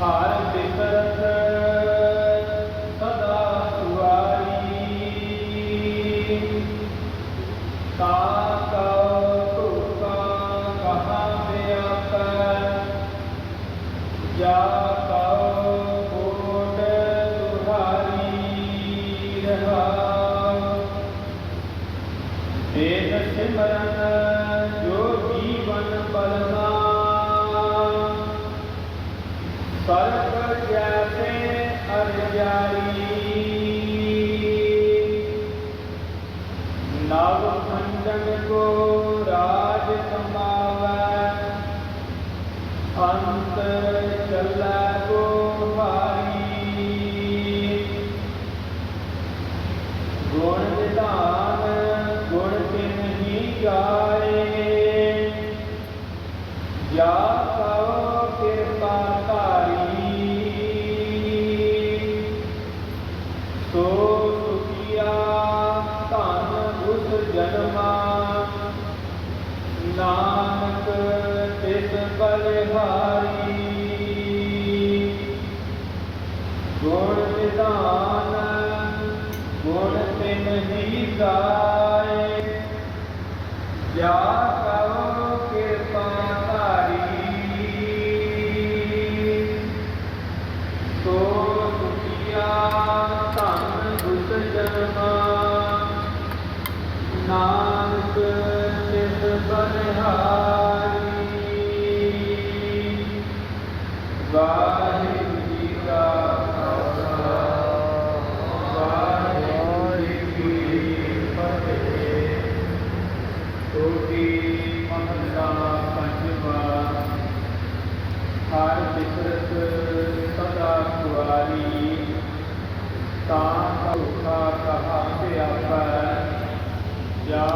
حال بہتر ਸਰਬ ਜੈਸੇ ਅਰਜਾਈ ਨਵ ਖੰਡਨ ਕੋ ਰਾਜ ਕਮਾਵੈ ਅੰਤ ਚੱਲੈ ਕੋ ਭਾਰੀ ਗੁਣ ਵਿਧਾਨ ਗੁਣ ਤਿਨ ਹੀ ਗਾਏ ਨਾਨਕ ਤਿਸ ਬਲਿਹਾਰੀ ਗੁਣ ਵਿਧਾਨ ਗੁਣ ਤਿਨ ਹੀ ਗਾਏ ਜਾ ਕਰੋ ਬਿਸਰਤ ਸਦਾ ਕੁਆਰੀ ਤਾਂ ਕਉਖਾ ਕਹਾ ਵਿਆਪੈ ਜਾ